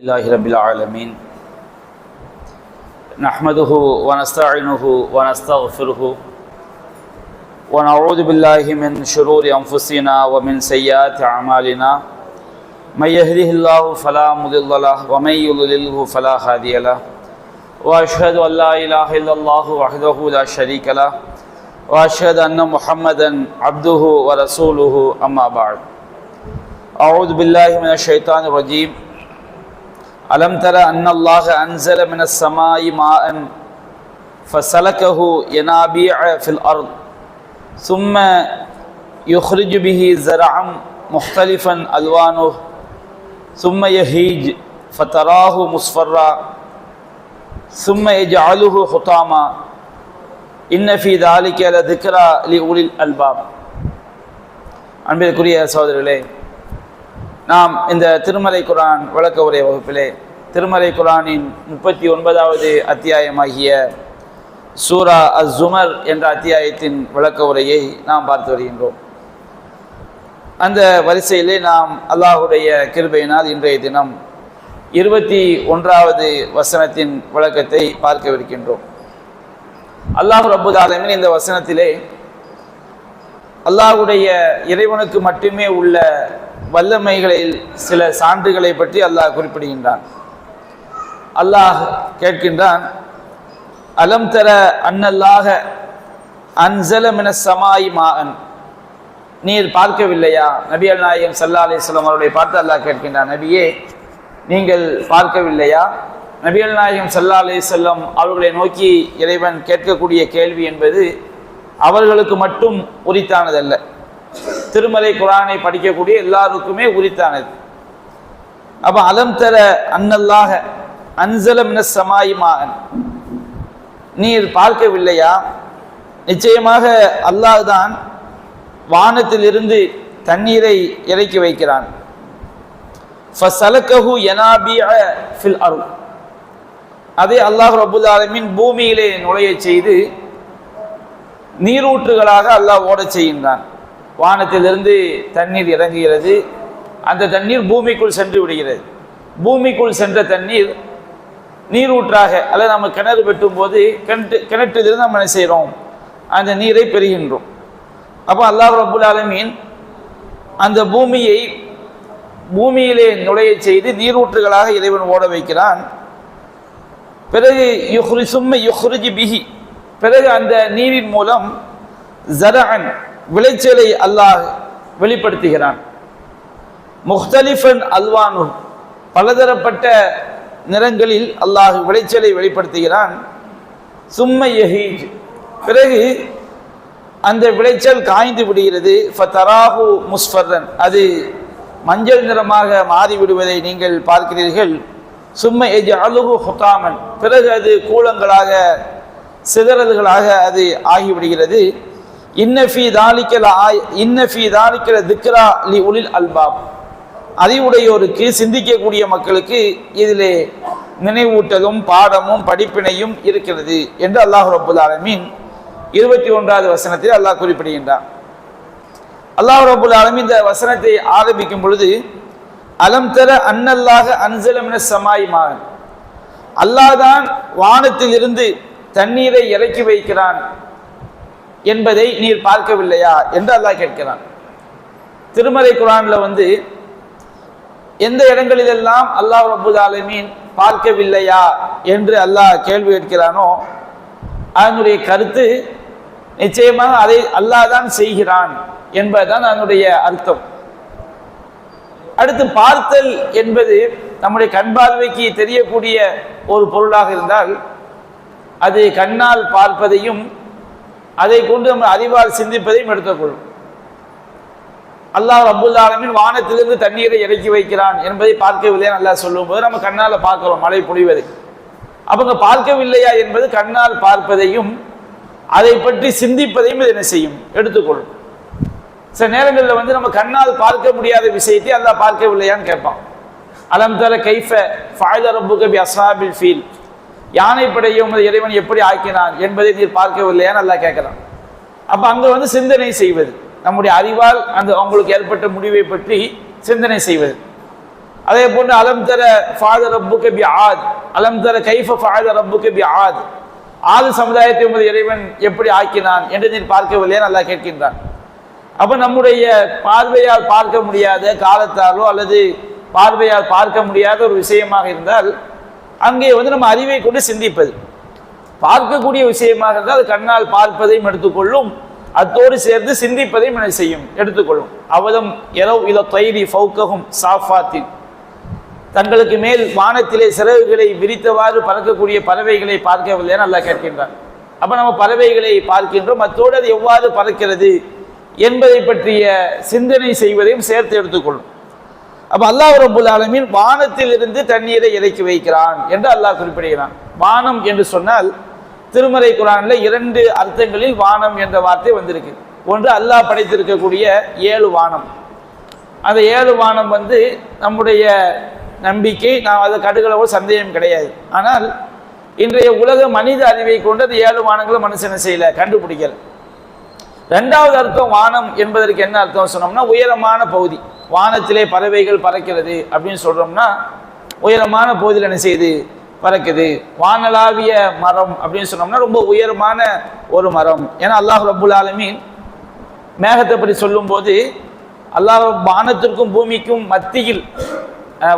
لله رب العالمين. نحمده ونستعينه ونستغفره ونعوذ بالله من شرور أنفسنا ومن سيئات أعمالنا. من يهده الله فلا مضل له ومن يضلله فلا هادي له. وأشهد أن لا إله إلا الله وحده لا شريك له. وأشهد أن محمدا عبده ورسوله أما بعد. أعوذ بالله من الشيطان الرجيم. ألم تر أن الله أنزل من السماء ماء فسلكه ينابيع في الأرض ثم يخرج به زرعا مختلفا ألوانه ثم يهيج فتراه مصفرا ثم يجعله حطاما إن في ذلك لذكرى لأولي الألباب அன்பிற்குரிய சகோதரர்களே நாம் இந்த திருமலை குரான் விளக்க உரை வகுப்பிலே திருமலை குரானின் முப்பத்தி ஒன்பதாவது அத்தியாயமாகிய சூரா அஸ் ஜுமர் என்ற அத்தியாயத்தின் விளக்க உரையை நாம் பார்த்து வருகின்றோம். அந்த வரிசையிலே நாம் அல்லாஹுடைய கிருபையினால் இன்றைய தினம் இருபத்தி ஒன்றாவது வசனத்தின் விளக்கத்தை பார்க்கவிருக்கின்றோம். அல்லாஹ் ரபுதாலமின் இந்த வசனத்திலே அல்லாஹுடைய இறைவனுக்கு மட்டுமே உள்ள வல்லமைகளில் சில சான்றுகளை பற்றி அல்லாஹ் குறிப்பிடுகின்றான். அல்லாஹ் கேட்கின்றான் அலம் தர அன்னல்லாக அன்சலமின சமாய் மான் நீர் பார்க்கவில்லையா? நபி அல் நாயகம் சல்லா அலிஸ்லாம் அவர்களை பார்த்து அல்லாஹ் கேட்கின்றான் நபியே நீங்கள் பார்க்கவில்லையா? நபி அல் நாயகம் சல்லா அலிசல்லம் அவர்களை நோக்கி இறைவன் கேட்கக்கூடிய கேள்வி என்பது அவர்களுக்கு மட்டும் உரித்தானதல்ல. திருமலை குரானை படிக்கக்கூடிய எல்லாருக்குமே உரித்தானது. அப்ப அலம் தர அன்னல்லாக அன்சல மின நீர் பார்க்கவில்லையா? நிச்சயமாக அல்லாஹ் தான் வானத்திலிருந்து தண்ணீரை இறக்கி வைக்கிறான். ஃபசலக்கஹு யனாபிய ஃபில் அருள். அதை அல்லாஹ் ரபுல் ஆலமின் பூமியிலே நுழைய செய்து நீரூற்றுகளாக அல்லாஹ் ஓடச் செய்கின்றான். வானத்திலிருந்து தண்ணீர் இறங்குகிறது. அந்த தண்ணீர் பூமிக்குள் சென்று விடுகிறது. பூமிக்குள் சென்ற தண்ணீர் நீரூற்றாக அல்லது நம்ம கிணறு வெட்டும் போது கிணற்று கிணற்றிலிருந்து நம்ம என்ன செய்கிறோம் அந்த நீரை பெறுகின்றோம். அப்போ அல்லாஹ் ரபுல் ஆலமீன் அந்த பூமியை பூமியிலே நுழைய செய்து நீரூற்றுகளாக இறைவன் ஓட வைக்கிறான். பிறகு யுஹ்ரி சும்ம யுஹ்ரிஜி பிஹி. பிறகு அந்த நீரின் மூலம் ஜரஅன் விளைச்சலை அல்லாஹ் வெளிப்படுத்துகிறான். முஹ்தலிஃபன் அல்வானு பலதரப்பட்ட நிறங்களில் அல்லாஹ் விளைச்சலை வெளிப்படுத்துகிறான். சும்ம யஹீஜ் பிறகு அந்த விளைச்சல் காய்ந்து விடுகிறது. ஃபதராஹு முஸ்ஃபர்ரன் அது மஞ்சள் நிறமாக மாறிவிடுவதை நீங்கள் பார்க்கிறீர்கள். சும்ம எஜ் அழுகு ஹுத்தாமன் பிறகு அது கூலங்களாக சிதறல்களாக அது ஆகிவிடுகிறது. இன்னஃபி தாலிக்கல ஆய் இன்னஃபி தாலிக்கல திக்ரா லி உலில் அல்பாப் அறிவுடையோருக்கு சிந்திக்கக்கூடிய மக்களுக்கு இதிலே நினைவூட்டலும் பாடமும் படிப்பினையும் இருக்கிறது என்று அல்லாஹ் ரபுல் ஆலமீன் இருபத்தி ஒன்றாவது வசனத்தில் அல்லாஹ் குறிப்பிடுகின்றான். அல்லாஹ் ரபுல் ஆலமீன் இந்த வசனத்தை ஆரம்பிக்கும் பொழுது அலம் தர அன்னல்லாக அன்சலமின சமாய் மகன் அல்லாஹ் தான் வானத்தில் இருந்து தண்ணீரை இறக்கி வைக்கிறான். என்பதை நீர் பார்க்கவில்லையா என்று அல்லாஹ் கேட்கிறான். திருமலை குரான்ல வந்து எந்த இடங்களிலெல்லாம் அல்லாஹ் ரபுல் ஆலமீன் பார்க்கவில்லையா என்று அல்லாஹ் கேள்வி கேட்கிறானோ அதனுடைய கருத்து நிச்சயமாக அதை அல்லாஹ் தான் செய்கிறான் என்பதுதான் அதனுடைய அர்த்தம். அடுத்து பார்த்தல் என்பது நம்முடைய கண் பார்வைக்கு தெரியக்கூடிய ஒரு பொருளாக இருந்தால் அது கண்ணால் பார்ப்பதையும் அதை கொண்டு நம்ம அறிவால் சிந்திப்பதையும் எடுத்துக்கொள்ளும். அல்லாஹ் அபுல் ஆலமின் வானத்திலிருந்து தண்ணீரை இறக்கி வைக்கிறான் என்பதை பார்க்கவில்லையா நல்லா சொல்லும் போது நம்ம கண்ணால் பார்க்கிறோம் மழை பொழிவதை. அவங்க பார்க்கவில்லையா என்பது கண்ணால் பார்ப்பதையும் அதை பற்றி சிந்திப்பதையும் இது என்ன செய்யும்? எடுத்துக்கொள்ளும். சில நேரங்களில் வந்து நம்ம கண்ணால் பார்க்க முடியாத விஷயத்தை அல்லாஹ் பார்க்கவில்லையான்னு கேட்பான். அலம் தர கைஃப ஃபாய்த ரப்பு கபி அஸ்ஹாபில் ஃபீல்? யானைப்படையும் இறைவன் எப்படி ஆக்கினான் என்பதை நீர் பார்க்கவில்லையான்னு நல்லா கேட்கிறான். அப்போ அங்கே வந்து சிந்தனை செய்வது நம்முடைய அறிவால் அந்த அவங்களுக்கு ஏற்பட்ட முடிவை பற்றி சிந்தனை செய்வது. அதே போன்று அலம் தர ஃபாத ரப்புக்கு பி ஆத் அலம் தர கைஃப ஃபாத ரப்புக்கு பி ஆத் ஆது சமுதாயத்தை உமது இறைவன் எப்படி ஆக்கினான் என்று நீர் பார்க்கவில்லையா நல்லா கேட்கின்றான். அப்போ நம்முடைய பார்வையால் பார்க்க முடியாத காலத்தாலோ அல்லது பார்வையால் பார்க்க முடியாத ஒரு விஷயமாக இருந்தால் அங்கே வந்து நம்ம அறிவை கொண்டு சிந்திப்பது. பார்க்கக்கூடிய விஷயமாக இருந்தால் அது கண்ணால் பார்ப்பதையும் எடுத்துக்கொள்ளும். அத்தோடு சேர்ந்து சிந்திப்பதையும் என்ன செய்யும் எடுத்துக்கொள்ளும். அவதம் எரவ் இல தைரி ஃபௌக்ககும் சாஃபாத்தின். தங்களுக்கு மேல் வானத்திலே சிறகுகளை விரித்தவாறு பறக்கக்கூடிய பறவைகளை பார்க்கவில்லை நல்லா கேட்கின்றார் அப்போ நம்ம பறவைகளை பார்க்கின்றோம் அத்தோடு அது எவ்வாறு பறக்கிறது என்பதை பற்றிய சிந்தனை செய்வதையும் சேர்த்து எடுத்துக்கொள்ளும். அப்ப அல்லாஹ் ரபுல் ஆலமீன் வானத்தில் இருந்து தண்ணீரை இறக்கி வைக்கிறான் என்று அல்லாஹ் குறிப்பிடுகிறான். வானம் என்று சொன்னால் திருமறை குரானில் இரண்டு அர்த்தங்களில் வானம் என்ற வார்த்தை வந்திருக்கு. ஒன்று அல்லாஹ் படைத்திருக்கக்கூடிய ஏழு வானம். அந்த ஏழு வானம் வந்து நம்முடைய நம்பிக்கை நான் அது கடுகளவோ சந்தேகம் கிடையாது. ஆனால் இன்றைய உலக மனித அறிவை கொண்டு அந்த ஏழு வானங்களும் மனுஷனை செய்யலை? கண்டுபிடிக்கல. ரெண்டாவது அர்த்தம் வானம் என்பதற்கு என்ன அர்த்தம் சொன்னோம்னா உயரமான பகுதி. வானத்திலே பறவைகள் பறக்கிறது அப்படின்னு சொல்றோம்னா உயரமான பகுதியில் என்ன செய்யுது? பறக்குது. வானளாவிய மரம் அப்படின்னு சொன்னோம்னா ரொம்ப உயரமான ஒரு மரம். ஏன்னா அல்லாஹ் ரபுல் ஆலமீன் மேகத்தை பற்றி சொல்லும்போது அல்லாஹ் வானத்திற்கும் பூமிக்கும் மத்தியில்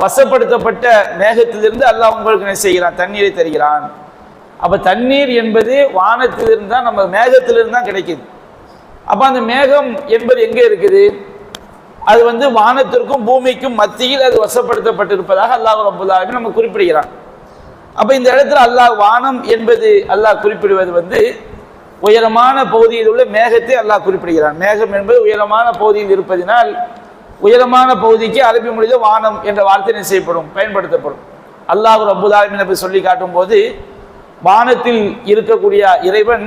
வசப்படுத்தப்பட்ட மேகத்திலிருந்து அல்லாஹ் உங்களுக்கு என்ன செய்கிறான்? தண்ணீரை தருகிறான். அப்போ தண்ணீர் என்பது வானத்திலிருந்து தான் நம்ம மேகத்திலிருந்து தான் கிடைக்குது. அப்போ அந்த மேகம் என்பது எங்கே இருக்குது? அது வந்து வானத்திற்கும் பூமிக்கும் மத்தியில் அது வசப்படுத்தப்பட்டிருப்பதாக அல்லாஹ் ரபுல் நம்ம குறிப்பிடுகிறான். அப்போ இந்த இடத்துல அல்லாஹ் வானம் என்பது அல்லாஹ் குறிப்பிடுவது வந்து உயரமான பகுதியில் உள்ள மேகத்தை அல்லாஹ் குறிப்பிடுகிறான். மேகம் என்பது உயரமான பகுதியில் இருப்பதினால் உயரமான பகுதிக்கு அரபி மொழியில் வானம் என்ற வார்த்தை செய்யப்படும்? பயன்படுத்தப்படும். அல்லாஹ் ரபுல்லாலுமின் சொல்லி காட்டும் போது வானத்தில் இருக்கக்கூடிய இறைவன்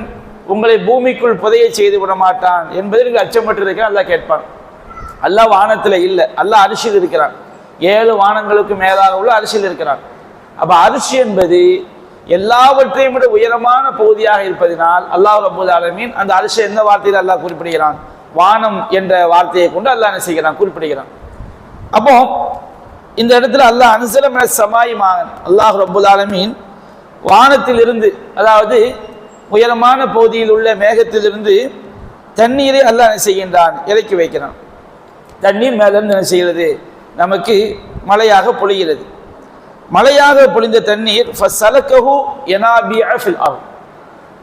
உங்களை பூமிக்குள் புதைய செய்து விட மாட்டான் என்பதற்கு அச்சப்பட்டிருக்க அல்லாஹ் கேட்பான். அல்லாஹ் வானத்தில் இல்லை. அல்லாஹ் அரிசியில் இருக்கிறான். ஏழு வானங்களுக்கு மேலாக உள்ள அரிசியில் இருக்கிறான். அப்போ அரிசி என்பது எல்லாவற்றையும் விட உயரமான பகுதியாக இருப்பதினால் அல்லாஹ் ரபுல் ஆலமீன் அந்த அரிசி எந்த வார்த்தையில் அல்லாஹ் குறிப்பிடுகிறான்? வானம் என்ற வார்த்தையை கொண்டு அல்லாஹ் என்ன செய்கிறான்? குறிப்பிடுகிறான். அப்போ இந்த இடத்துல அல்லாஹ் அனுசலம் சமாயி மாகன் அல்லாஹ் ரபுல் ஆலமீன் வானத்திலிருந்து அதாவது உயரமான பகுதியில் உள்ள மேகத்திலிருந்து தண்ணீரை அல்லாஹ் என்ன செய்கின்றான்? இறக்கி வைக்கிறான். தண்ணீர் மேலிருந்து என்ன செய்கிறது? நமக்கு மழையாக பொழிகிறது. மழையாக பொழிந்த தண்ணீர் ஃபசலக்கஹு யனாபிஅ ஃபில் ஆகும்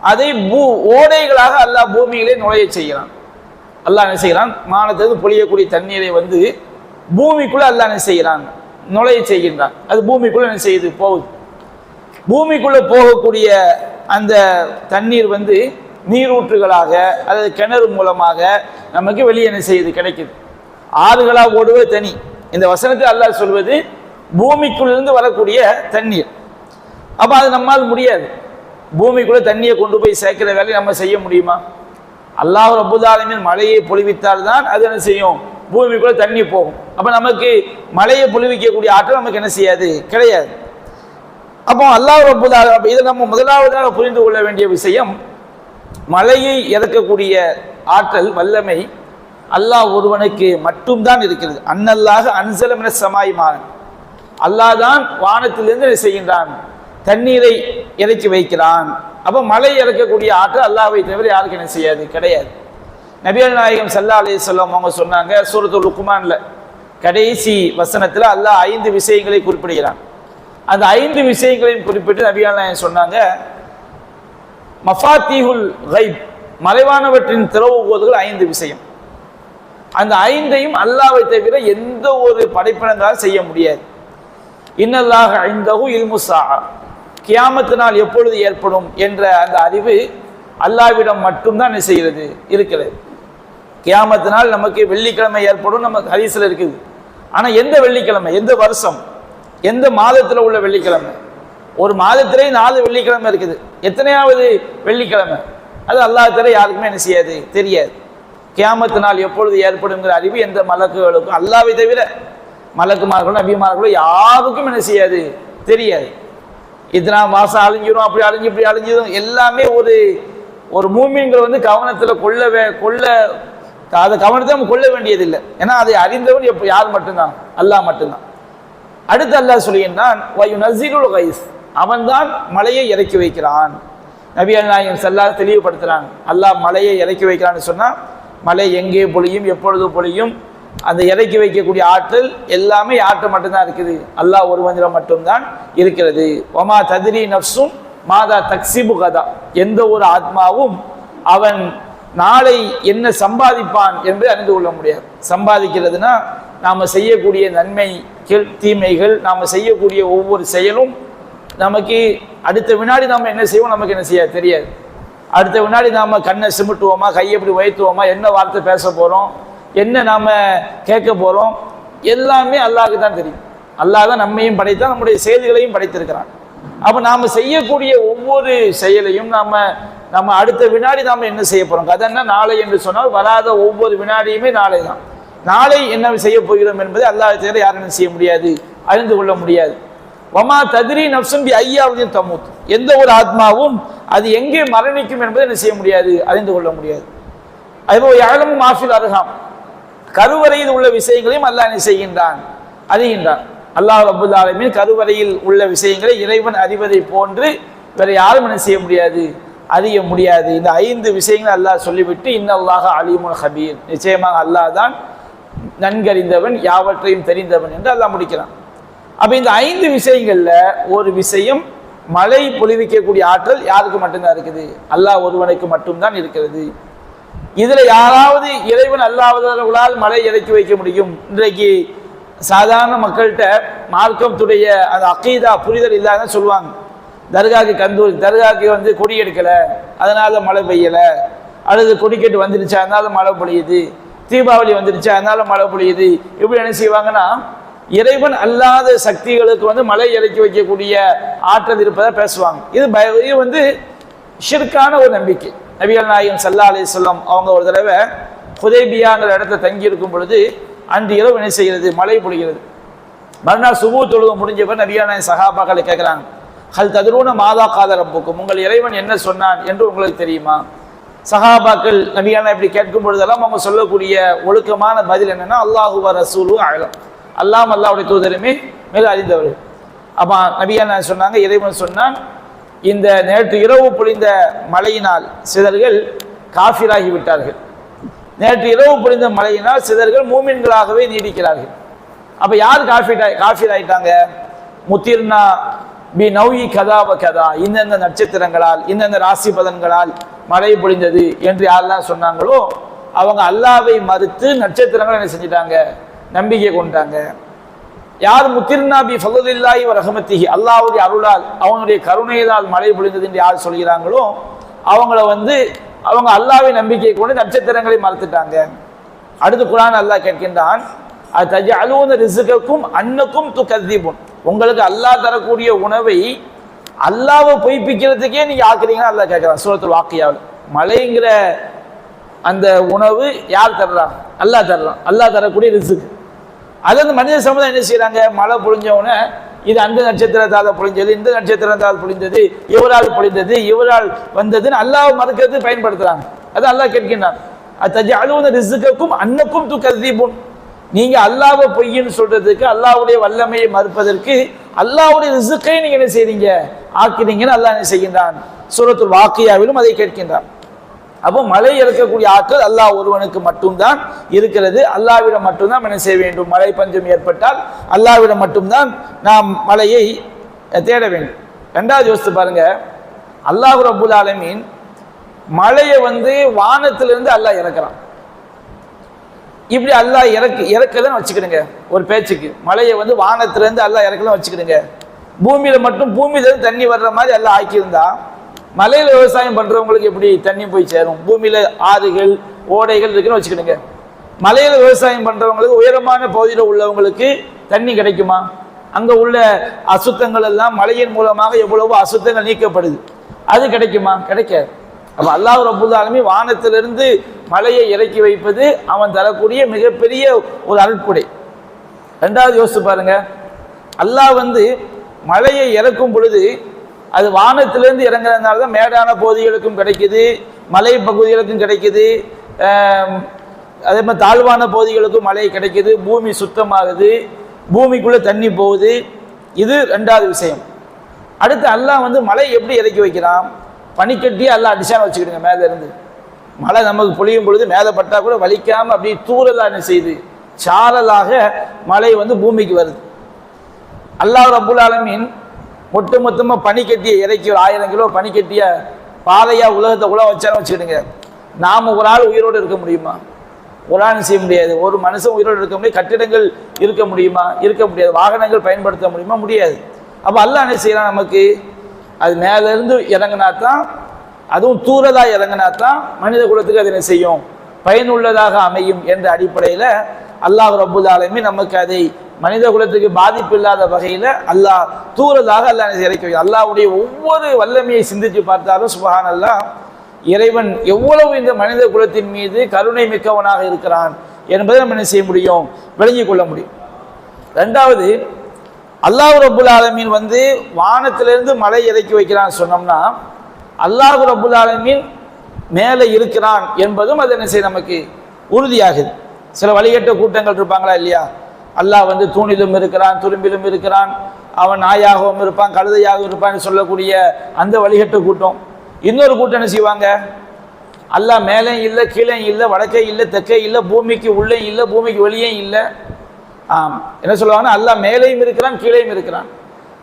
அதை பூ ஓடைகளாக அல்லாஹ் பூமியிலே நுழைய செய்கிறான். அல்லாஹ் என்ன செய்கிறான்? மானத்திலிருந்து பொழியக்கூடிய தண்ணீரை வந்து பூமிக்குள்ளே அல்லாஹ் என்ன செய்கிறான்? நுழைய செய்கின்றான். அது பூமிக்குள்ளே என்ன செய்யுது? போகுது. பூமிக்குள்ளே போகக்கூடிய அந்த தண்ணீர் வந்து நீரூற்றுகளாக அல்லது கிணறு மூலமாக நமக்கு வெளியே என்ன செய்யுது? கிடைக்குது. ஆறுகளாக ஓடுவது தனி. இந்த வசனத்தை அல்லாஹ் சொல்வது பூமிக்குள்ளிருந்து வரக்கூடிய தண்ணீர். அப்போ அது நம்மால் முடியாது. பூமிக்குள்ளே தண்ணியை கொண்டு போய் சேர்க்கிற வேலையை நம்ம செய்ய முடியுமா? அல்லாஹ் ரபுதாலமின் மழையை பொழிவித்தால் தான் அது என்ன செய்யும்? பூமிக்குள்ளே தண்ணி போகும். அப்போ நமக்கு மழையை பொழிவிக்கக்கூடிய ஆற்றல் நமக்கு என்ன செய்யாது? கிடையாது. அப்போ அல்லாஹ் ரபுதால இதை நம்ம முதலாவதாக புரிந்து கொள்ள வேண்டிய விஷயம் மழையை இறக்கக்கூடிய ஆற்றல் வல்லமை அல்லாஹ் ஒருவனுக்கு மட்டும்தான் இருக்கிறது. அன்னல்லாக அன்சலமின சமாய் அல்லாஹ் தான் வானத்திலிருந்து என்ன செய்கின்றான். தண்ணீரை இறக்கி வைக்கிறான். அப்போ மழை இறக்கக்கூடிய ஆற்றல் அல்லாஹை தவிர யாருக்கு என்ன செய்யாது? கிடையாது. நபியல் நாயகம் சல்லா அலி சொல்லம் அவங்க சொன்னாங்க சூரத்துல் லுக்குமான்ல கடைசி வசனத்தில் அல்லாஹ் ஐந்து விஷயங்களை குறிப்பிடுகிறான். அந்த ஐந்து விஷயங்களையும் குறிப்பிட்டு நபியால் நாயன் சொன்னாங்க? மஃபாத்தீஹுல் கைப் மறைவானவற்றின் திறவுகோதுகள் ஐந்து விஷயம். அந்த ஐந்தையும் அல்லாவை தவிர எந்த ஒரு படைப்பினங்களால் செய்ய முடியாது. இன்னல்லாக ஐந்தகு இல்முசா கியாமத்து நாள் எப்பொழுது ஏற்படும் என்ற அந்த அறிவு அல்லாவிடம் மட்டும்தான் செய்கிறது? இருக்கிறது. கியாமத்து நாள் நமக்கு வெள்ளிக்கிழமை ஏற்படும் நமக்கு ஹரிசில் இருக்குது. ஆனால் எந்த வெள்ளிக்கிழமை? எந்த வருஷம்? எந்த மாதத்தில் உள்ள வெள்ளிக்கிழமை? ஒரு மாதத்திலே நாலு வெள்ளிக்கிழமை இருக்குது. எத்தனையாவது வெள்ளிக்கிழமை? அது அல்லாஹ் யாருக்குமே என்ன செய்யாது? தெரியாது. கியாமத்து நாள் எப்பொழுது ஏற்படுங்கிற அறிவு எந்த மலக்குகளுக்கும் அல்லாவை தவிர மலக்குமார்களும் நபிமார்களும் யாருக்கும் என்ன செய்யாது? தெரியாது. இத்தனா மாதம் அழிஞ்சிடும் அப்படி அழிஞ்சு இப்படி அழிஞ்சிடும் எல்லாமே ஒரு ஒரு மூமின்கள் வந்து கவனத்தில் கொள்ள வே கொள்ள அதை கவனத்தை நம்ம கொள்ள வேண்டியதில்லை. ஏன்னா அதை அறிந்தவன் எப்போ யார் மட்டும்தான்? அல்லாஹ் மட்டும்தான். அடுத்து அல்லாஹ் சொல்லுகின்றான் வயு நசீருல் கைஸ். அவன்தான் மலையை இறக்கி வைக்கிறான். நபி நாயகம் செல்லா தெளிவுபடுத்துகிறான் அல்லாஹ் மலையை இறக்கி வைக்கிறான்னு சொன்னால் மலை எங்கே பொழியும் எப்பொழுது பொழியும் அந்த இறக்கி வைக்கக்கூடிய ஆற்றல் எல்லாமே ஆற்றல் மட்டும்தான் இருக்குது. அல்லாஹ் ஒரு மந்திரம் மட்டும்தான் இருக்கிறது. ஒமா ததிரி நப்சும் மாதா தக்சிபு கதா. எந்த ஒரு ஆத்மாவும் அவன் நாளை என்ன சம்பாதிப்பான் என்று அறிந்து கொள்ள முடியாது. சம்பாதிக்கிறதுனா நாம் செய்யக்கூடிய நன்மைகள் தீமைகள் நாம் செய்யக்கூடிய ஒவ்வொரு செயலும் நமக்கு அடுத்த வினாடி நாம் என்ன செய்வோம் நமக்கு என்ன செய்ய தெரியாது. அடுத்த வினாடி நாம் கண்ணை சிமிட்டுவோமா கையை எப்படி உயர்த்துவோமா என்ன வார்த்தை பேச போகிறோம் என்ன நாம் கேட்க போகிறோம் எல்லாமே அல்லாவுக்கு தான் தெரியும். அல்லாஹ் தான் நம்மையும் படைத்தான் நம்முடைய செயல்களையும் படைத்திருக்கிறான். அப்போ நாம் செய்யக்கூடிய ஒவ்வொரு செயலையும் நாம் நம்ம அடுத்த வினாடி நாம் என்ன செய்ய போகிறோம் கதன்னா நாளை என்று சொன்னால் வராத ஒவ்வொரு வினாடியுமே நாளை தான். நாளை என்ன செய்ய போகிறோம் என்பதை அல்லாஹ் தவிர யாரும் என்ன செய்ய முடியாது? அறிந்து கொள்ள முடியாது. வமா ததிரி நப்சும் பி ஐயாவதையும் தமுத். எந்த ஒரு ஆத்மாவும் அது எங்கே மரணிக்கும் என்பதை என்ன செய்ய முடியாது? அறிந்து கொள்ள முடியாது. அதுபோல் யாழமும் மாஃபில் அருகாம் கருவறையில் உள்ள விஷயங்களையும் அல்லாஹ் என்ன செய்கின்றான்? அறிகின்றான். அல்லாஹ் அபுல்லாலுமே கருவறையில் உள்ள விஷயங்களை இறைவன் அறிவதை போன்று வேற யாரும் என்ன செய்ய முடியாது? அறிய முடியாது. இந்த ஐந்து விஷயங்களை அல்லாஹ் சொல்லிவிட்டு இன்னல்லாக அலிமுல் ஹபீர். நிச்சயமாக அல்லாஹ் தான் நன்கறிந்தவன் யாவற்றையும் தெரிந்தவன் என்று அல்லாஹ் முடிக்கிறான். அப்போ இந்த ஐந்து விஷயங்களில் ஒரு விஷயம் மழை பொழிவிக்கக்கூடிய ஆற்றல் யாருக்கு மட்டும்தான் இருக்குது? அல்லாஹ் ஒருவனுக்கு மட்டும்தான் இருக்கிறது. இதில் யாராவது இறைவன் அல்லாதவர்களால் மழை இறக்கி வைக்க முடியும்? இன்றைக்கு சாதாரண மக்கள்கிட்ட மார்க்கத்துடைய அந்த அக்கீதா புரிதல் இல்லாத சொல்லுவாங்க. தர்காக்கு கந்தூரி தர்காக்கு வந்து கொடி எடுக்கலை. அதனால் மழை பெய்யலை. அல்லது கொடிக்கட்டு வந்துருச்சு. அதனால மழை பொழியுது. தீபாவளி வந்துருச்சு. அதனால மழை பொழியுது. இப்படி என்ன செய்வாங்கன்னா இறைவன் அல்லாத சக்திகளுக்கு வந்து மழை இறக்கி வைக்கக்கூடிய ஆற்றல் இருப்பதாக பேசுவாங்க. இது பய- இது வந்து ஷிர்கான ஒரு நம்பிக்கை. நபிகள் நாயகம் சல்லா அலி சொல்லம் அவங்க ஒரு தடவை ஹுதைபியாங்கிற இடத்த தங்கி இருக்கும் பொழுது அன்று இரவு என்ன செய்கிறது? மழை பொழிகிறது. மறுநாள் சுபு தொழுகை முடிஞ்சவர் நபியா நாயகம் சகாபாக்களை கேட்குறாங்க. ஹல் ததுரூன மாதா காதரப்புக்கும் உங்கள் இறைவன் என்ன சொன்னான் என்று உங்களுக்கு தெரியுமா? சஹாபாக்கள் நபியான இப்படி கேட்கும் பொழுதெல்லாம் அவங்க சொல்லக்கூடிய ஒழுக்கமான பதில் என்னன்னா அல்லாஹுவ ரசூலு அழலம் அல்லாம் அல்லாவுடைய தூதருமே மிக அறிந்தவர்கள் அப்பா நபியான சொன்னாங்க? இறைவன் சொன்னான் இந்த நேற்று இரவு பொழிந்த மழையினால் சிதர்கள் காஃபிராகி விட்டார்கள். நேற்று இரவு பொழிந்த மழையினால் சிதர்கள் மூமின்களாகவே நீடிக்கிறார்கள். அப்போ யார் காஃபி காஃபிர் ஆயிட்டாங்க முத்திர்னா பி நௌயி கதாவ கதா இந்தந்த நட்சத்திரங்களால் இந்தந்த ராசி பலன்களால் மழை பொழிந்தது என்று யாரெல்லாம் சொன்னாங்களோ அவங்க அல்லாவை மறுத்து நட்சத்திரங்களை என்ன செஞ்சிட்டாங்க? நம்பிக்கை கொண்டாங்க. யார் முத்திர்னா பி ஃபதுலில்லாஹி ரஹமத்திஹி அல்லாஹ்வுடைய அருளால் அவனுடைய கருணையினால் மழை பொழிந்தது என்று யார் சொல்கிறாங்களோ அவங்கள வந்து அவங்க அல்லாவை நம்பிக்கை கொண்டு நட்சத்திரங்களை மறுத்துட்டாங்க. அடுத்து குரான் அல்லாஹ் கேட்கின்றான் அது தஜ அலுவன ரிசுக்கும் அன்னக்கும் து கத்திபுன் உங்களுக்கு அல்லாஹ் தரக்கூடிய உணவை அல்லாவை பொய்ப்பிக்கிறதுக்கே நீங்க ஆக்குறீங்கன்னா அல்லா கேட்குறான். சூரத்தில் வாக்கியாவில். மழைங்கிற அந்த உணவு யார் தர்றான் அல்லாஹ் தர்றான். அல்லாஹ் தரக்கூடிய ரிசுக்கு அது அந்த மனித சமுதாயம் என்ன செய்கிறாங்க மழை பொழிஞ்ச உடனே இது அந்த நட்சத்திரத்தால் பொழிஞ்சது இந்த நட்சத்திரத்தால் பொழிந்தது இவரால் பொழிந்தது இவரால் வந்ததுன்னு அல்லாஹ் மறுக்கிறது பயன்படுத்துறாங்க. அது அல்லாஹ் கேட்கின்றான். அது தஜி அலுவன ரிசுக்கும் அன்னக்கும் து கதீபுன் நீங்கள் அல்லாவை பொய்ன்னு சொல்கிறதுக்கு அல்லாவுடைய வல்லமையை மறுப்பதற்கு அல்லாவுடைய ரிசுக்கை நீங்கள் என்ன செய்றீங்க? ஆக்கிறீங்கன்னு அல்லாஹ் என்ன செய்கின்றான்? சூரத்துல் வாக்கியாவிலும் அதை கேட்கின்றான். அப்போ மழை இறக்கக்கூடிய ஆற்றல் அல்லாஹ் ஒருவனுக்கு மட்டும்தான் இருக்கிறது. அல்லாவிடம் மட்டும்தான் என்ன செய்ய வேண்டும்? மழை பஞ்சம் ஏற்பட்டால் அல்லாவிடம் மட்டும்தான் நாம் மழையை தேட வேண்டும். ரெண்டாவது யோசித்து பாருங்க. அல்லாஹ் ரபுல் ஆலமீன் மழையை வந்து வானத்திலிருந்து அல்லாஹ் இறக்குறான். இப்படி அல்லாஹ் இறக்கு இறக்கலன்னு வச்சுக்கிடுங்க. ஒரு பேச்சுக்கு. மலையை வந்து வானத்துலேருந்து அல்லாஹ் இறக்கலாம் வச்சுக்கிடுங்க. பூமியில் மட்டும் பூமியிலேருந்து தண்ணி வர்ற மாதிரி எல்லாம் ஆக்கியிருந்தா மலையில் விவசாயம் பண்ணுறவங்களுக்கு எப்படி தண்ணி போய் சேரும்? பூமியில் ஆறுகள் ஓடைகள் இருக்குன்னு வச்சுக்கிடுங்க. மலையில் விவசாயம் பண்ணுறவங்களுக்கு உயரமான பகுதியில் உள்ளவங்களுக்கு தண்ணி கிடைக்குமா? அங்கே உள்ள அசுத்தங்கள் எல்லாம் மலையின் மூலமாக எவ்வளவோ அசுத்தங்கள் நீக்கப்படுது. அது கிடைக்குமா? கிடைக்காது. அப்போ அல்லாஹ் ரபுல் வானத்திலிருந்து மலையை இறக்கி வைப்பது அவன் தரக்கூடிய மிகப்பெரிய ஒரு அருட்கொடை. ரெண்டாவது யோசிச்சு பாருங்க. அல்லாஹ் வந்து மலையை இறக்கும் பொழுது அது வானத்திலிருந்து இறங்குறதுனால தான் மேடான பகுதிகளுக்கும் கிடைக்குது மலை பகுதிகளுக்கும் கிடைக்குது அதே மாதிரி தாழ்வான பகுதிகளுக்கும் மழை கிடைக்குது பூமி சுத்தமாகுது பூமிக்குள்ளே தண்ணி போகுது. இது ரெண்டாவது விஷயம். அடுத்து அல்லாஹ் வந்து மழை எப்படி இறக்கி வைக்கிறான்? பனிக்கட்டியே எல்லாம் அடிச்சான வச்சுக்கிடுங்க மேலே இருந்து. மழை நமக்கு பொழியும் பொழுது மேலே பட்டா கூட வலிக்காமல் அப்படியே தூரலாக என்ன செய்யுது சாரலாக மழை வந்து பூமிக்கு வருது. அல்லாஹ் ரப்புல் ஆலமீன் ஒட்டு மொத்தமாக பனிக்கட்டியை இறக்கி ஒரு ஆயிரம் கிலோ பனிக்கட்டிய பாதையா உலகத்தை உலக வச்சாலும் வச்சுக்கிடுங்க. நாம ஒரு ஆள் உயிரோடு இருக்க முடியுமா? ஒரு ஆள் செய்ய முடியாது. ஒரு மனுஷன் உயிரோடு இருக்க முடியாது கட்டிடங்கள் இருக்க முடியுமா? இருக்க முடியாது. வாகனங்கள் பயன்படுத்த முடியுமா? முடியாது. அப்போ அல்லாஹ் என்ன செய்யலாம் நமக்கு? அது மேலேருந்து இறங்கினா தான் அதுவும் தூரதாக இறங்கினா தான் மனித குலத்துக்கு அது என்ன செய்யும்? பயனுள்ளதாக அமையும் என்ற அடிப்படையில் அல்லாஹ் ரபுல் ஆலமி நமக்கு அதை மனித குலத்துக்கு பாதிப்பு இல்லாத வகையில் அல்லாஹ் தூரதாக அல்லாஹ் என்ன இறக்கி வைக்கும் அல்லாஹ்வுடைய ஒவ்வொரு வல்லமையை சிந்தித்து பார்த்தாலும் சுபஹான் அல்லாஹ் இறைவன் எவ்வளவு இந்த மனித குலத்தின் மீது கருணை மிக்கவனாக இருக்கிறான் என்பதை நம்ம என்ன செய்ய முடியும்? விளங்கிக் கொள்ள முடியும். ரெண்டாவது அல்லாஹ் ரபுல் ஆலமீன் வந்து வானத்திலிருந்து மழை இறக்கி வைக்கிறான்னு சொன்னோம்னா அல்லாஹ் ரபுல் ஆலமீன் மேலே இருக்கிறான் என்பதும் அது என்ன செய்ய நமக்கு உறுதியாகுது. சில வழிகட்ட கூட்டங்கள் இருப்பாங்களா இல்லையா? அல்லாஹ் வந்து தூணிலும் இருக்கிறான் துரும்பிலும் இருக்கிறான் அவன் நாயாகவும் இருப்பான் கழுதையாகவும் இருப்பான்னு சொல்லக்கூடிய அந்த வழிகட்ட கூட்டம். இன்னொரு கூட்டம் என்ன செய்வாங்க? அல்லாஹ் மேலே இல்லை கீழே இல்லை வடக்கே இல்லை தெற்கே இல்லை பூமிக்கு உள்ளே இல்லை பூமிக்கு வெளியே இல்லை. ஆம். என்ன சொல்லுவாங்கன்னா அல்லாஹ் மேலேயும் இருக்கிறான் கீழேயும் இருக்கிறான்.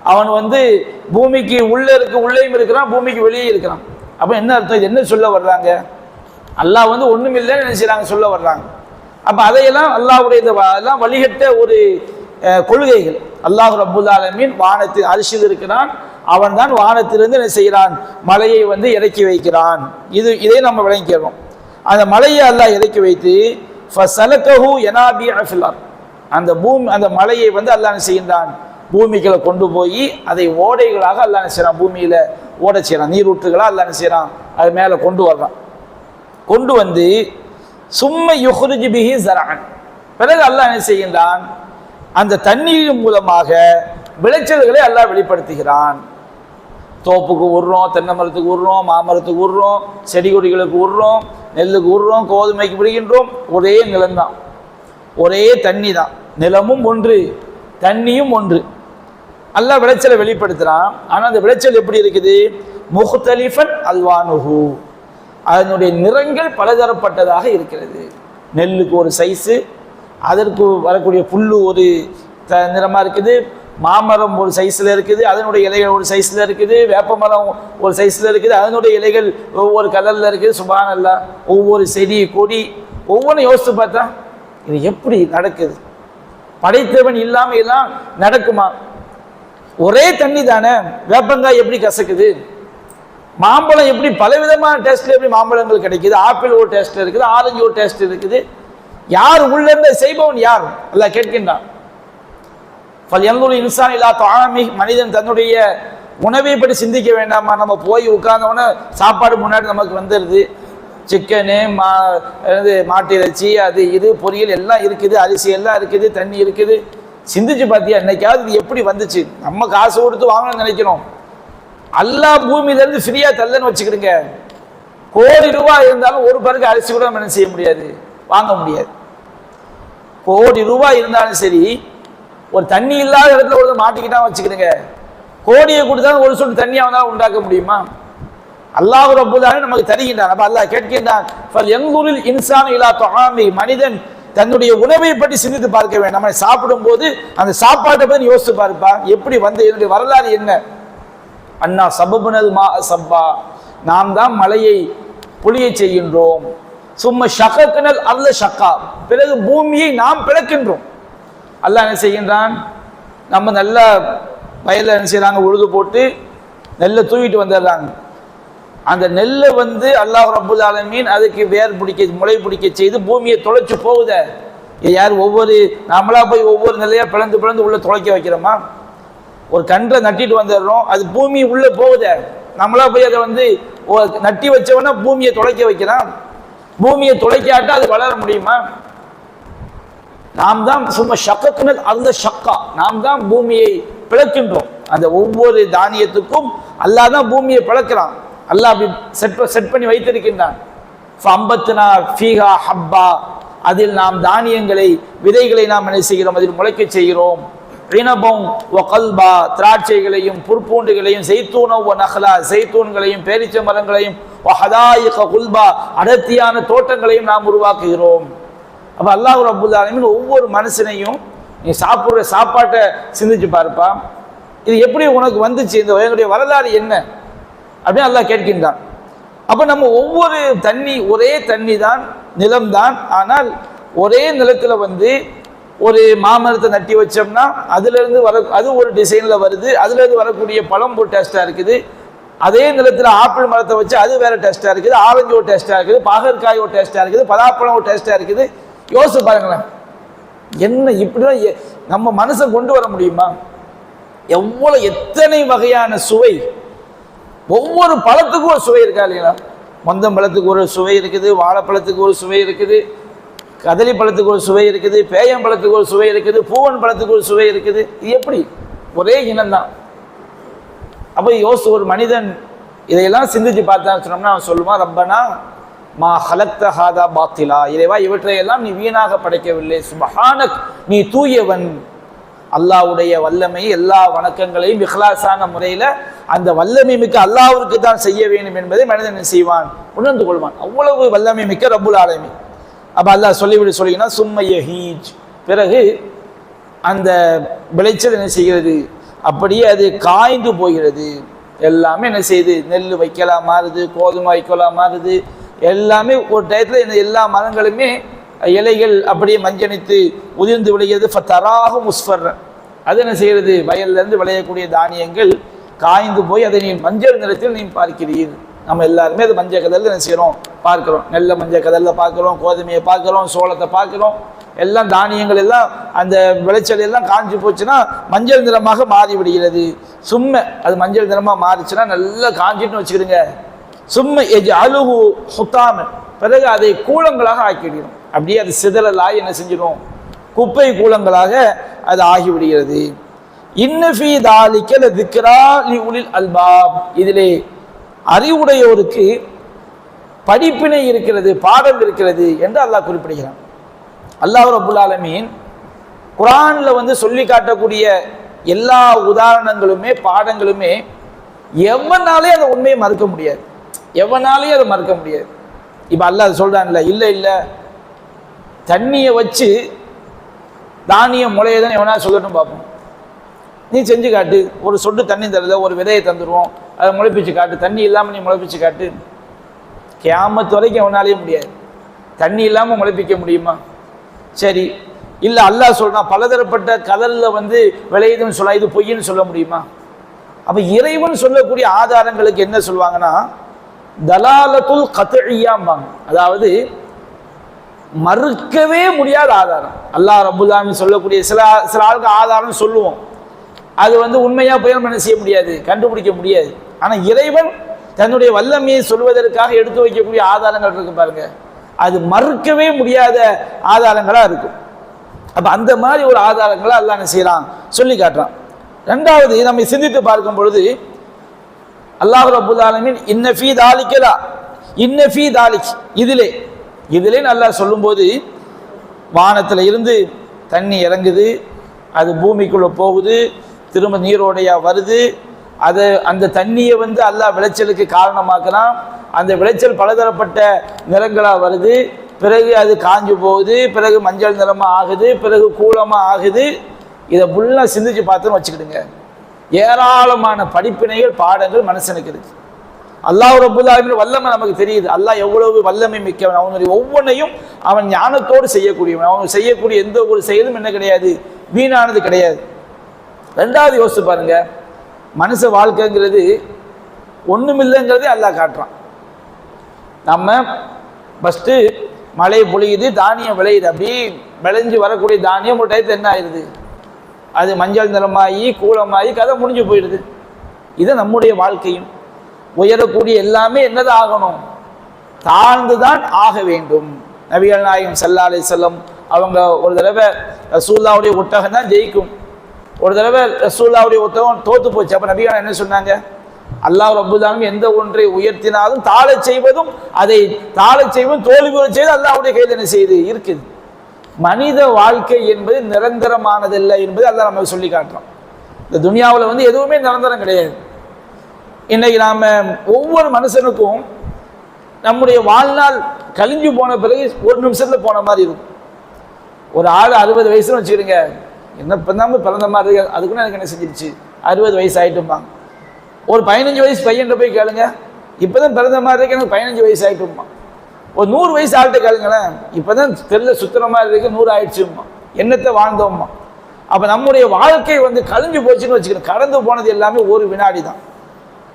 அவன் வந்து பூமிக்கு உள்ளே இருக்கு உள்ளேயும் இருக்கிறான் பூமிக்கு வெளியே இருக்கிறான். அப்போ என்ன அர்த்தம்? என்ன சொல்ல வர்றாங்க? அல்லாஹ் வந்து ஒன்றும் இல்லைன்னு நினைச்சாங்க சொல்ல வர்றாங்க. அப்போ அதையெல்லாம் அல்லாஹுடைய அதெல்லாம் எல்லாம் வழிகட்ட ஒரு கொள்கைகள். அல்லாஹ் ரப்புல் ஆலமீன் வானத்தில் அரிசியில் இருக்கிறான். அவன் தான் வானத்திலிருந்து என்ன செய்கிறான்? மலையை வந்து இறக்கி வைக்கிறான். இது இதை நம்ம விளங்கிக்கிறோம் அந்த மலையை அல்லாஹ் இறக்கி வைத்து ஃபசலகஹு எனாபி ஃபில் அந்த பூமி அந்த மலையை வந்து அல்லாஹ் செய்கின்றான்? பூமிக்குள்ள கொண்டு போய் அதை ஓடைகளாக அல்லாஹ் செய்கிறான் பூமியில் ஓட செய்கிறான் நீரூற்றுகளாக அல்லாஹ் செய்கிறான் அது மேலே கொண்டு வர்றான். கொண்டு வந்து சும்மை யுஹ்ருஜு பிஹி ஜரான் பிறகு அல்லாஹ் என்ன செய்கின்றான்? அந்த தண்ணீர் மூலமாக விளைச்சல்களை அல்லாஹ் வெளிப்படுத்துகிறான். தோப்புக்கு விடுறோம் தென்னை மரத்துக்கு விடுறோம் மாமரத்துக்கு விடுறோம் செடி கொடிகளுக்கு விடுறோம் நெல்லுக்கு விடுறோம் கோதுமைக்கு விடுகின்றோம் ஒரே நிலம்தான். ஒரே தண்ணி தான். நிலமும் ஒன்று தண்ணியும் ஒன்று. நல்லா விளைச்சலை வெளிப்படுத்துகிறான் ஆனால் அந்த விளைச்சல் எப்படி இருக்குது? முஹ்தலிஃபன் அல்வானுஹு. அதனுடைய நிறங்கள் பலதரப்பட்டதாக இருக்கிறது. நெல்லுக்கு ஒரு சைஸு அதற்கு வரக்கூடிய புல்லு ஒரு த நிறமாக இருக்குது. மாமரம் ஒரு சைஸில் இருக்குது. அதனுடைய இலைகள் ஒரு சைஸில் இருக்குது. வேப்பமரம் ஒரு சைஸில் இருக்குது. அதனுடைய இலைகள் ஒவ்வொரு கலரில் இருக்குது. சுபானல்லா. ஒவ்வொரு செடி கொடி. ஒவ்வொன்றும் யோசித்து பார்த்தா இது எப்படி நடக்குது? படைத்தவன் இல்லாமல் எல்லாம் நடக்குமா? ஒரே தண்ணி தானே வேப்பங்காய் எப்படி கசக்குது? மாம்பழம் எப்படி பலவிதமான டேஸ்ட்ல எப்படி மாம்பழங்கள் கிடைக்குது? ஆப்பிள் ஒரு டேஸ்ட் இருக்குது ஆரஞ்சு ஒரு டேஸ்ட் இருக்குது. யார் உள்ளிருந்த செய்பவன் யார்? அல்ல கேட்கின்றான். பல இன்சான் இல்லா தாமி மனிதன் தன்னுடைய உணவை பற்றி சிந்திக்க வேண்டாமா? நம்ம போய் உட்கார்ந்தோன்னே சாப்பாடு முன்னாடி நமக்கு வந்துடுது சிக்கனு மா இது மாட்டு இறைச்சி அது இது பொரியல் எல்லாம் இருக்குது அரிசி எல்லாம் இருக்குது தண்ணி இருக்குது. சிந்திச்சு பார்த்தியா என்னைக்காவது இது எப்படி வந்துச்சு? நம்ம காசு கொடுத்து வாங்கணும்னு நினைக்கிறோம் எல்லா பூமியிலேருந்து ஃப்ரீயாக தள்ளன்னு வச்சுக்கிடுங்க. கோடி ரூபாய் இருந்தாலும் ஒரு பேருக்கு அரிசி கூட நம்ம என்ன செய்ய முடியாது? வாங்க முடியாது. கோடி ரூபாய் இருந்தாலும் சரி ஒரு தண்ணி இல்லாத இடத்துல ஒரு மாட்டிக்கிட்டா வச்சுக்கிடுங்க. கோடியை கொடுத்தாலும் ஒரு சொட்டு தண்ணியாக வந்தாலும் உண்டாக்க முடியுமா? அல்லாஹ் ரப்புல்லாஹ் நமக்கு தருகின்றான் அப்ப அல்லாஹ் கேட்கின்றான் ஃபல் இன்சான் இலா தொகாமி மனிதன் தன்னுடைய உணவை பற்றி சிந்தித்து பார்க்க வேண்டும். நம்ம சாப்பிடும்போது அந்த சாப்பாட்டை பற்றி யோசித்து பார்ப்பான் எப்படி வந்து என்னுடைய வரலாறு என்ன? அண்ணா சபபுனல் மா சப்பா. நாம் தான் மலையை புளியச் செய்கின்றோம். சும்மா ஷகக்கனல் அல்ல ஷக்கா. பிறகு பூமியை நாம் பிளக்கின்றோம். அல்லாஹ் என்ன செய்கின்றான்? நம்ம நல்லா வயலில் என்ன செய்கிறாங்க உழுது போட்டு நெல்லை தூவிட்டு வந்துடுறாங்க. அந்த நெல்லை வந்து அல்லாஹ் ரபுல் ஆலமீன் அதுக்கு வேர் பிடிக்க முளை பிடிக்க செய்து பூமியை தொலைச்சு போகுத. யார் ஒவ்வொரு நம்மளா போய் ஒவ்வொரு நிலையா பிளந்து பிளந்து உள்ள தொலைக்க வைக்கிறோமா? ஒரு கன்றை நட்டிட்டு வந்துடுறோம் அது பூமி உள்ள போகுத. நம்மளா போய் அதை வந்து நட்டி வச்சவனா பூமியை தொலைக்க வைக்கிறான். பூமியை தொலைக்காட்டா அது வளர முடியுமா? நாம் தான் சும்மா ஷக்கக்குனல் அந்த சக்கா நாம் தான் பூமியை பிளக்கின்றோம். அந்த ஒவ்வொரு தானியத்துக்கும் அல்லாதான் பூமியை பிளக்கிறான். அல்லாஹ் அப்படி செட் செட் பண்ணி வைத்திருக்கின்றான். ஃபம்பத்னா ஃபீஹா ஹப்பா. அதில் நாம் தானியங்களை விதைகளை நாம் என்ன செய்கிறோம்? அதில் முளைக்க செய்கிறோம். இனபம் ஒகல்பா திராட்சைகளையும் புற்பூண்டுகளையும் செய்தூனோ நகலா செய்தூன்களையும் பேரிச்ச மரங்களையும் குல்பா. அடர்த்தியான தோட்டங்களையும் நாம் உருவாக்குகிறோம். அப்போ அல்லாஹ் ரபுல் ஒவ்வொரு மனுஷனையும் நீ சாப்பிட்ற சாப்பாட்டை சிந்திச்சு பார்ப்பா. இது எப்படி உனக்கு வந்துச்சு? இந்த எங்களுடைய வரலாறு என்ன? அப்படின்னு அல்லாஹ் கேட்கின்றான். அப்போ நம்ம ஒவ்வொரு தண்ணி ஒரே தண்ணி தான் நிலம்தான். ஆனால் ஒரே நிலத்தில் வந்து ஒரு மாமரத்தை நட்டி வச்சோம்னா அதுலேருந்து வர அது ஒரு டிசைனில் வருது. அதுலேருந்து வரக்கூடிய பழம் ஒரு டேஸ்ட்டாக இருக்குது. அதே நிலத்தில் ஆப்பிள் மரத்தை வச்சு அது வேறு டேஸ்ட்டாக இருக்குது. ஆரஞ்சு ஒரு டேஸ்ட்டாக இருக்குது. பாகற்காய் ஒரு டேஸ்டா இருக்குது. பலாப்பழம் ஒரு டேஸ்ட்டாக இருக்குது. யோசிச்சு பாருங்களேன். என்ன இப்படிதான் எ- நம்ம மனசை கொண்டு வர முடியுமா? எவ்வளோ எத்தனை வகையான சுவை ஒவ்வொரு பழத்துக்கும் ஒரு சுவை இருக்கா இல்லைங்களா மந்தம் பழத்துக்கு ஒரு சுவை இருக்குது வாழைப்பழத்துக்கு ஒரு சுவை இருக்குது கதலி பழத்துக்கு ஒரு சுவை இருக்குது பேயம் பழத்துக்கு ஒரு சுவை இருக்குது பூவன் பழத்துக்கு ஒரு சுவை இருக்குது. இது எப்படி? ஒரே இனம்தான் அப்போ யோசு ஒரு மனிதன் இதையெல்லாம் சிந்திச்சு பார்த்தான்னு சொன்னோம்னா அவன் சொல்லுவான் ரப்பனா மா ஹலக்த ஹாதா பாத்திலா. இறைவா இவற்றையெல்லாம் நீ வீணாக படைக்கவில்லை. சுபஹானக் நீ தூயவன். அல்லாஹ்வுடைய வல்லமை எல்லா வணக்கங்களையும் இஹ்லாஸான முறையில் அந்த வல்லமை மிக்க அல்லாவிற்கு தான் செய்ய வேண்டும் என்பதை மனிதன் செய்வான்? உணர்ந்து கொள்வான். அவ்வளவு வல்லமை மிக்க ரப்புல் ஆலமை அப்போ அல்லாஹ் சொல்லிவிட சொல்லிங்கன்னா சும்மைய ஹீஜ் பிறகு அந்த விளைச்சல் என்ன செய்கிறது? அப்படியே அது காய்ந்து போகிறது. எல்லாமே என்ன செய்யுது நெல் வைக்கலாம் மாறுது கோதுமை வைக்கலாம் மாறுது. எல்லாமே ஒரு டயத்தில் இந்த எல்லா மரங்களுமே இலைகள் அப்படியே மஞ்சனித்து உதிர்ந்து விளைகிறது. ஃபத்தராக முஸ்ஃபர். அது என்ன செய்கிறது? வயல்லேருந்து விளையக்கூடிய தானியங்கள் காய்ந்து போய் அதை நீ மஞ்சள் நிறத்தில் நீ பார்க்கிறீர். நம்ம எல்லாருமே அது மஞ்சள் கதல்ல என்ன செய்கிறோம்? பார்க்குறோம். நெல்லை மஞ்சள் கதல்ல பார்க்குறோம் கோதுமையை பார்க்குறோம் சோளத்தை பார்க்குறோம். எல்லாம் தானியங்கள் எல்லாம் அந்த விளைச்சல் எல்லாம் காஞ்சி போச்சுன்னா மஞ்சள் நிறமாக மாறி விடுகிறது சும்மை அது மஞ்சள் நிறமாக மாறிச்சுன்னா நல்லா காஞ்சிட்டு வச்சுக்கிடுங்க. சும்மை எஜ் அழுகு சுத்தாமல் பிறகு அதை கூலங்களாக ஆக்கிவிடுகிறோம். அப்படியே அது சிதறலாய் என்ன செஞ்சிடும் குப்பை கூலங்களாக அது ஆகிவிடுகிறது. இன்னஃபி தாலிக்கல் திக்ரா லி உலில் அல்பாப். இதிலே அறிவுடையோருக்கு படிப்பினை இருக்கிறது பாடம் இருக்கிறது என்று அல்லாஹ் குறிப்பிடுகிறான். அல்லாஹ் ரபுல் ஆலமீன் குரானில் வந்து சொல்லி காட்டக்கூடிய எல்லா உதாரணங்களுமே பாடங்களுமே எவனாலே அதை உண்மையை மறுக்க முடியாது. எவனாலேயும் அதை மறுக்க முடியாது. இப்போ அல்லாஹ் சொல்கிறான்ல இல்லை இல்லை தண்ணியை வச்சு தானியம் முளையதான் எவனா சொல்லட்டும் பார்ப்போம். நீ செஞ்சு காட்டு. ஒரு சொட்டு தண்ணி தருத ஒரு விதையை தந்துடுவோம் அதை முளைப்பிச்சு காட்டு. தண்ணி இல்லாமல் நீ முளைப்பிச்சு காட்டு. கேமத்து வரைக்கும் எவனாலேயும் முடியாது. தண்ணி இல்லாமல் முளைப்பிக்க முடியுமா? சரி. இல்லை அல்லாஹ் சொல்கிறான் பலதரப்பட்ட கதலில் வந்து விளையுதுன்னு சொல்ல இது பொய்ன்னு சொல்ல முடியுமா? அப்போ இறைவன் சொல்லக்கூடிய ஆதாரங்களுக்கு என்ன சொல்லுவாங்கன்னா தலாலத்துல் கத்தழியாம்பாங்க அதாவது மறுக்கவே முடியாத ஆதாரம். அல்லாஹ் ரபுல்லாமின் சொல்லக்கூடிய சில சில ஆளுக்கு ஆதாரம் சொல்லுவோம். அது வந்து உண்மையாக புயல் என்ன செய்ய முடியாது கண்டுபிடிக்க முடியாது. ஆனால் இறைவன் தன்னுடைய வல்லமையை சொல்வதற்காக எடுத்து வைக்கக்கூடிய ஆதாரங்கள் இருக்கு பாருங்க. அது மறுக்கவே முடியாத ஆதாரங்களாக இருக்கும். அப்போ அந்த மாதிரி ஒரு ஆதாரங்களை அல்லாஹ் என்ன செய்யறான்? சொல்லி காட்டுறான். ரெண்டாவது நம்மை சிந்தித்து பார்க்கும் பொழுது அல்லாஹ் ரபுல்லாலமின் இன்னஃபி தாலிக்கலா இன்னஃபி தாலிக் இதிலே இதிலே நல்லா சொல்லும்போது வானத்தில் இருந்து தண்ணி இறங்குது அது பூமிக்குள்ளே போகுது திரும்ப நீரோடையாக வருது. அது அந்த தண்ணியை வந்து அல்லாஹ் விளைச்சலுக்கு காரணமாக்கலாம் அந்த விளைச்சல் பலதரப்பட்ட நிறங்களாக வருது. பிறகு அது காஞ்சு போகுது பிறகு மஞ்சள் நிறமாக ஆகுது பிறகு கூலமாக ஆகுது. இதை ஃபுல்லாக சிந்திச்சு பார்த்துன்னு வச்சுக்கிடுங்க. ஏராளமான படிப்பினைகள் பாடங்கள் மனுஷனுக்கு இருக்குது அல்லாஹ் ரபுல்லாவின் வல்லமை நமக்கு தெரியுது. அல்லாஹ் எவ்வளவு வல்லமை மிக்கவன். அவனுடைய ஒவ்வொன்றையும் அவன் ஞானத்தோடு செய்யக்கூடியவன். அவன் செய்யக்கூடிய எந்த ஒரு செயலும் என்ன கிடையாது? வீணானது கிடையாது. ரெண்டாவது யோசிச்சு பாருங்க. மனுஷ வாழ்க்கைங்கிறது ஒன்றுமில்லைங்கிறதே அல்லாஹ் காட்டுறான். நம்ம ஃபஸ்ட்டு மழை பொழியுது தானியம் விளையுது. அப்படி விளைஞ்சு வரக்கூடிய தானியம் ஒரு டயத்தில் என்ன ஆயிடுது? அது மஞ்சள் நிறமாகி கூலமாகி கதை முடிஞ்சு போயிடுது. இது நம்முடைய வாழ்க்கையும். உயரக்கூடிய எல்லாமே என்னதான் ஆகணும் தாழ்ந்துதான் ஆக வேண்டும். நபிகள் நாயகம் சல்லா அலி செல்லம் அவங்க ஒரு தடவை ரசூல்லாவுடைய ஒட்டகம் தான் ஜெயிக்கும். ஒரு தடவை ரசூல்லாவுடைய ஒட்டகம் தோத்து போச்சு. அப்போ நபிகள் என்ன சொன்னாங்க? அல்லாஹ் ரப்புல்லாலும் எந்த ஒன்றை உயர்த்தினாலும் தாழச் செய்வதும் அதை தாழச் செய்வதும் தோல்வி செய்து அல்லாவுடைய கைது என்ன செய்து? இருக்குது. மனித வாழ்க்கை என்பது நிரந்தரமானதல்ல என்பது அல்லாஹ் நமக்கு சொல்லி காட்டுறோம் இந்த துனியாவில் வந்து எதுவுமே நிரந்தரம் கிடையாது. இன்னைக்கு நாம் ஒவ்வொரு மனுஷனுக்கும் நம்முடைய வாழ்நாள் கழிஞ்சு போன பிறகு ஒரு நிமிஷத்தில் போன மாதிரி இருக்கும். ஒரு ஆள் அறுபது வயசுன்னு வச்சுக்கிடுங்க. என்ன பண்ணாமல் பிறந்த மாதிரி இருக்கு? அதுக்குன்னு எனக்கு என்ன செஞ்சிருச்சு? அறுபது வயசு ஆகிட்டும்பாங்க ஒரு பதினஞ்சு வயசு பையன்கிட்ட போய் கேளுங்க. இப்பதான் பிறந்த மாதிரி இருக்கு எனக்கு பதினஞ்சு வயசு ஆகிட்டும்மா ஒரு நூறு வயசு ஆள்கிட்ட கேளுங்களேன். இப்பதான் தெரியல சுற்றுற மாதிரி இருக்கு நூறு ஆயிடுச்சும்மா என்னத்தை வாழ்ந்தோம்மா அப்போ நம்முடைய வாழ்க்கை வந்து கழிஞ்சு போச்சுன்னு வச்சுக்கணும். கடந்து போனது எல்லாமே ஒரு வினாடி தான்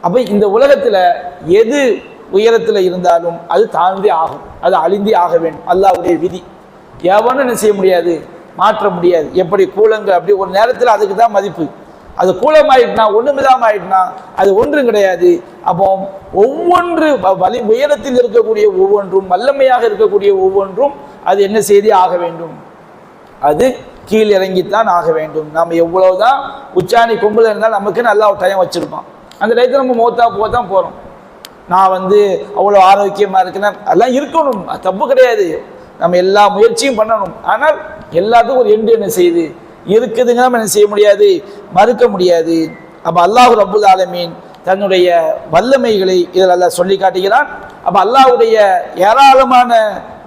அப்போ இந்த உலகத்தில் எது உயரத்தில் இருந்தாலும் அது தாழ்ந்தே ஆகும். அது அழிந்தே ஆக வேண்டும். அல்லாவுடைய விதி. எவனும் என்ன செய்ய முடியாது? மாற்ற முடியாது. எப்படி கூலங்க அப்படி ஒரு நேரத்தில் அதுக்கு தான் மதிப்பு. அது கூலமாயிட்டுனா ஒன்றுமிதாம ஆயிட்டுனா அது ஒன்றும் கிடையாது. அப்போ ஒவ்வொன்று வ- வலி உயரத்தில் இருக்கக்கூடிய ஒவ்வொன்றும் வல்லமையாக இருக்கக்கூடிய ஒவ்வொன்றும் அது என்ன செய்தி ஆக வேண்டும். அது கீழ் இறங்கித்தான் ஆக வேண்டும். நம்ம எவ்வளவுதான் உச்சாணி கும்பல் இருந்தால் நமக்கு நல்லா ஒரு டைம் வச்சிருப்பான். அந்த டயத்தில் நம்ம மோத்தா போக தான் போகிறோம் நான் வந்து அவ்வளோ ஆரோக்கியமாக இருக்கிறேன் அதெல்லாம் இருக்கணும். அது தப்பு கிடையாது. நம்ம எல்லா முயற்சியும் பண்ணணும். ஆனால் எல்லாத்துக்கும் ஒரு எண்டு என்ன செய்யுது? இருக்குதுங்க நம்ம என்ன செய்ய முடியாது? மறுக்க முடியாது. அப்போ அல்லாஹ் ரப்புல் ஆலமீன் தன்னுடைய வல்லமைகளை இதில் அல்லாஹ் சொல்லி காட்டுகிறான். அப்போ அல்லாஹுடைய ஏராளமான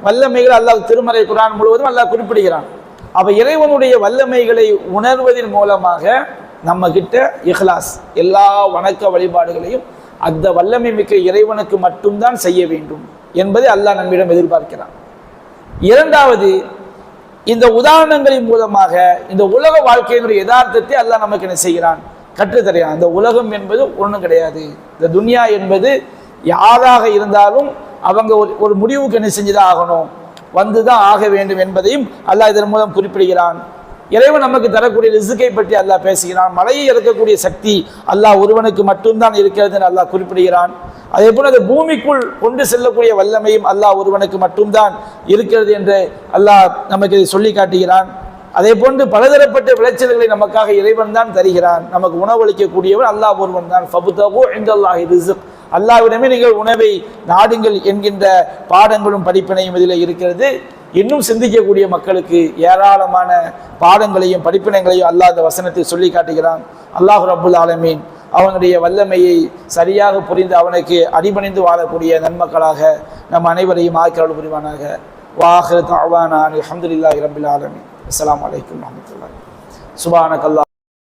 வல்லமைகள் அல்லாஹ் திருமறை குரான் முழுவதும் அல்லாஹ் குறிப்பிடுகிறான். அப்போ இறைவனுடைய வல்லமைகளை உணர்வதன் மூலமாக நம்ம கிட்ட இஹ்லாஸ் எல்லா வணக்க வழிபாடுகளையும் அந்த வல்லமை மிக்க இறைவனுக்கு மட்டும்தான் செய்ய வேண்டும் என்பதை அல்லாஹ் நம்மிடம் எதிர்பார்க்கிறான். இரண்டாவது இந்த உதாரணங்களின் மூலமாக இந்த உலக வாழ்க்கையினுடைய யதார்த்தத்தை அல்லாஹ் நமக்கு என்ன செய்கிறான்? கற்றுத்தரையான் இந்த உலகம் என்பது ஒன்றும் கிடையாது. இந்த துன்யா என்பது யாராக இருந்தாலும் அவங்க ஒரு ஒரு முடிவுக்கு என்ன செஞ்சுதான் ஆகணும். வந்துதான் ஆக வேண்டும் என்பதையும் அல்லாஹ் இதன் மூலம் குறிப்பிடுகிறான். இறைவன் நமக்கு தரக்கூடிய ரிசுக்கை பற்றி அல்லாஹ் பேசுகிறான். மலையை இறக்கக்கூடிய சக்தி அல்லாஹ் ஒருவனுக்கு மட்டும்தான் இருக்கிறது என்று அல்லாஹ் குறிப்பிடுகிறான். அதே போல அது பூமிக்குள் கொண்டு செல்லக்கூடிய வல்லமையும் அல்லாஹ் ஒருவனுக்கு மட்டும்தான் இருக்கிறது என்று அல்லாஹ் நமக்கு இதை சொல்லி காட்டுகிறான். அதே போன்று பலதரப்பட்ட விளைச்சல்களை நமக்காக இறைவன் தான் தருகிறான். நமக்கு உணவளிக்கக்கூடியவன் அல்லாஹ் ஒருவன் தான். ஃபபுதகு இந்தல்லாஹி ரிசுக் நீங்கள் உணவை நாடுங்கள் என்கின்ற பாடங்களும் படிப்பினையும் இதில் இருக்கிறது. இன்னும் சிந்திக்கக்கூடிய மக்களுக்கு ஏராளமான பாடங்களையும் படிப்பினங்களையும் அல்லாஹ் இந்த வசனத்தில் சொல்லி காட்டுகிறான். அல்லாஹ் ரபுல் ஆலமீன். அவனுடைய வல்லமையை சரியாக புரிந்து அவனுக்கு அடிபணிந்து வாழக்கூடிய நன்மக்களாக நம் அனைவரையும் ஆக்கிரல் புரிவானாக. வாஹர் தாவானா அல்ஹம்துலில்லாஹி ரப்பில் ஆலமீன். அஸ்ஸலாமு அலைக்கும் வரஹ்மத்துல்லாஹி சுப்ஹானக்கல்லாஹ்